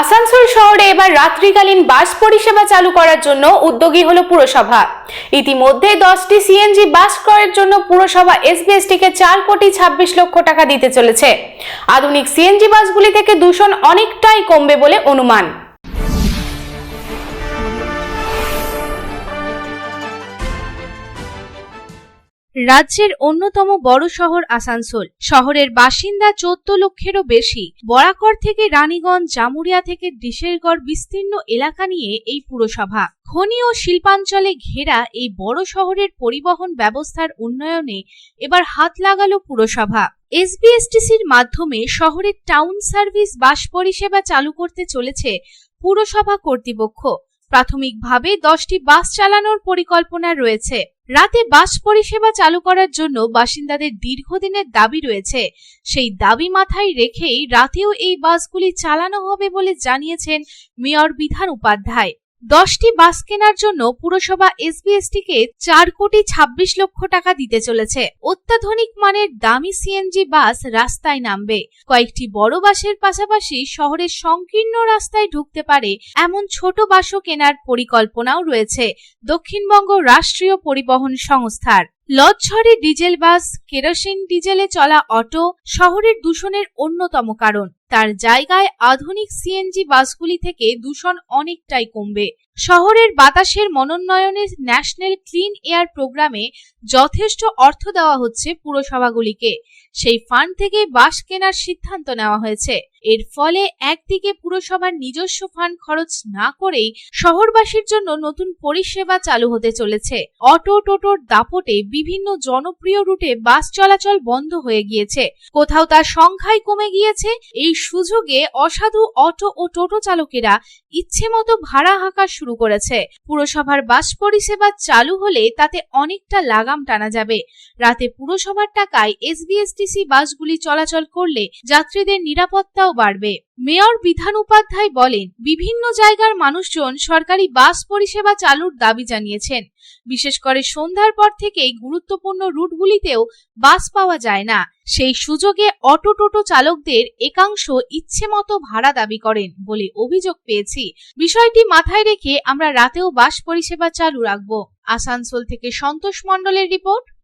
আসানসোল শহরে এবার রাত্রিকালীন বাস পরিষেবা চালু করার জন্য উদ্যোগী হলো পুরসভা। ইতিমধ্যে দশটি সিএনজি বাস ক্রয়ের জন্য পুরসভা এসবিএসটিকে চার কোটি ছাব্বিশ লক্ষ টাকা দিতে চলেছে। আধুনিক সিএনজি বাসগুলি থেকে দূষণ অনেকটাই কমবে বলে অনুমান। রাজ্যের অন্যতম বড় শহর আসানসোল। শহরের বাসিন্দা চোদ্দ লক্ষেরও বেশি। বরাকর থেকে রানীগঞ্জ জামুরিয়া থেকে ডিশেরগড় বিস্তীর্ণ এলাকা নিয়ে এই পুরসভা। খনি ও শিল্পাঞ্চলে ঘেরা এই বড় শহরের পরিবহন ব্যবস্থার উন্নয়নে এবার হাত লাগালো পুরসভা। এসবিএসটিসির মাধ্যমে শহরের টাউন সার্ভিস বাস পরিষেবা চালু করতে চলেছে পুরসভা কর্তৃপক্ষ। প্রাথমিকভাবে দশটি বাস চালানোর পরিকল্পনা রয়েছে। রাতে বাস পরিষেবা চালু করার জন্য বাসিন্দাদের দীর্ঘদিনের দাবি রয়েছে। সেই দাবি মাথায় রেখেই রাতেও এই বাসগুলি চালানো হবে বলে জানিয়েছেন মেয়র বিধান উপাধ্যায়। দশটি বাস কেনার জন্য পুরসভা এসবিএসটিকে চার কোটি ছাব্বিশ লক্ষ টাকা দিতে চলেছে। অত্যাধুনিক মানের দামি সিএনজি বাস রাস্তায় নামবে। কয়েকটি বড় বাসের পাশাপাশি শহরের সংকীর্ণ রাস্তায় ঢুকতে পারে এমন ছোট বাসও কেনার পরিকল্পনাও রয়েছে দক্ষিণবঙ্গ রাষ্ট্রীয় পরিবহন সংস্থার। লজ্জরে ডিজেল বাস, কেরোসিন, ডিজেলে চলা অটো শহরের দূষণের অন্যতম কারণ। তার জায়গায় আধুনিক সিএনজি বাসগুলি থেকে দূষণ অনেকটাই কমবে। শহরের বাতাসের মনোন্নয়নে ন্যাশনাল ক্লিন এয়ার প্রোগ্রামে যথেষ্ট অর্থ দেওয়া হচ্ছে পুরসভাগুলিকে। সেই ফান্ড থেকে বাস কেনার সিদ্ধান্ত নেওয়া হয়েছে। এর ফলে একদিকে পুরসভার নিজস্ব ফান্ড খরচ না করেই শহরবাসীর জন্য নতুন পরিষেবা চালু হতে চলেছে। অটো টোটোর দাপটে বিভিন্ন জনপ্রিয় রুটে বাস চলাচল বন্ধ হয়ে গিয়েছে। কোথাও তার সংখ্যাই কমে গিয়েছে, এই সুযোগে অসাধু অটো ও টোটো চালকেরা ইচ্ছে মতো ভাড়া হাঁকা শুরু করেছে। পুরসভার বাস পরিষেবা চালু হলে তাতে অনেকটা লাগাম টানা যাবে। রাতে পুরসভার টাকায় এসবিএসটিসি বাসগুলি চলাচল করলে যাত্রীদের নিরাপত্তাও বাড়বে। মেয়র বিধান উপাধ্যায় বলেন, বিভিন্ন জায়গার মানুষজন সরকারি বাস পরিষেবা চালুর দাবি জানিয়েছেন। বিশেষ করে সন্ধ্যার পর থেকেই গুরুত্বপূর্ণ রুটগুলিতেও বাস পাওয়া যায় না। সেই সুযোগে অটো টোটো চালকদের একাংশ ইচ্ছে মতো ভাড়া দাবি করেন বলে অভিযোগ পেয়েছি। বিষয়টি মাথায় রেখে আমরা রাতেও বাস পরিষেবা চালু রাখব। আসানসোল থেকে সন্তোষ মণ্ডলের রিপোর্ট